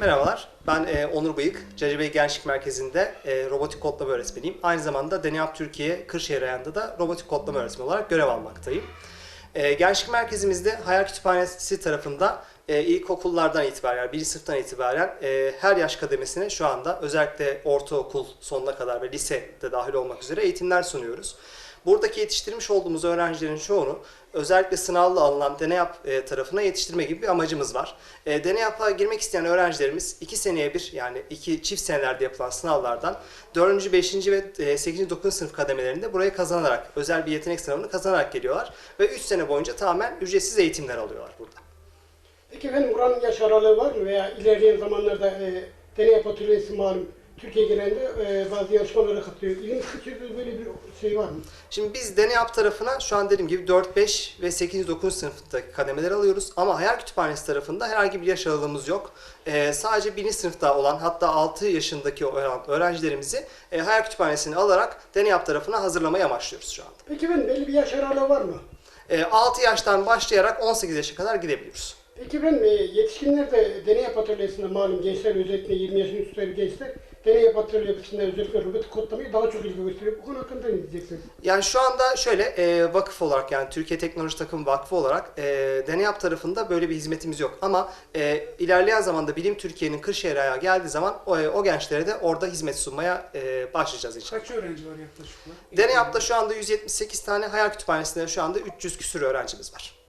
Merhabalar, ben e, Onur Bıyık, Cacıbey Gençlik Merkezi'nde e, robotik kodlama öğretmeniyim. Aynı zamanda Deneyap Türkiye Kırşehir Ayağı'nda da robotik kodlama öğretmeni olarak görev almaktayım. E, Gençlik Merkezimizde Hayal Kütüphanesi tarafında e, ilkokullardan itibaren, yani birinci sınıftan itibaren e, her yaş kademesine şu anda özellikle ortaokul sonuna kadar ve lise de dahil olmak üzere eğitimler sunuyoruz. Buradaki yetiştirmiş olduğumuz öğrencilerin çoğunu özellikle sınavla alınan DENEYAP e, tarafına yetiştirme gibi bir amacımız var. E, DENEYAP'a girmek isteyen öğrencilerimiz 2 seneye bir yani iki çift senelerde yapılan sınavlardan 4. 5. ve 8. 9. sınıf kademelerinde burayı kazanarak, özel bir yetenek sınavını kazanarak geliyorlar ve 3 sene boyunca tamamen ücretsiz eğitimler alıyorlar burada. Peki efendim buranın yaş aralığı var mı veya ilerleyen zamanlarda e, deney atölyesi malum Türkiye genelinde e, bazı yarışmalara katılıyor. İlim Türkiye'de böyle bir şey var mı? Şimdi biz DENEYAP tarafına şu an dediğim gibi 4, 5 ve 8, 9 sınıftaki kademeleri alıyoruz. Ama Hayal Kütüphanesi tarafında herhangi bir yaş aralığımız yok. Ee, sadece 1. sınıfta olan hatta 6 yaşındaki öğrencilerimizi e, Hayal Kütüphanesi'ni alarak DENEYAP tarafına hazırlamayı amaçlıyoruz şu anda. Peki efendim belli bir yaş aralığı var mı? E, 6 yaştan başlayarak 18 yaşa kadar gidebiliyoruz. Peki efendim e, yetişkinler de deney atölyesinde malum gençler özellikle 20 yaşın üstleri gençler deney atölyesinde özellikle robotik kodlamayı daha çok ilgi gösteriyor. Bu konu hakkında ne diyeceksiniz? Yani şu anda şöyle e, vakıf olarak yani Türkiye Teknoloji Takım Vakfı olarak e, DENEYAP tarafında böyle bir hizmetimiz yok. Ama e, ilerleyen zamanda Bilim Türkiye'nin Kırşehir ayağı geldiği zaman o, e, o gençlere de orada hizmet sunmaya e, başlayacağız inşallah. Kaç öğrenci var yaklaşık? olarak? DENEYAP'ta şu anda 178 tane hayal kütüphanesinde şu anda 300 küsür öğrencimiz var.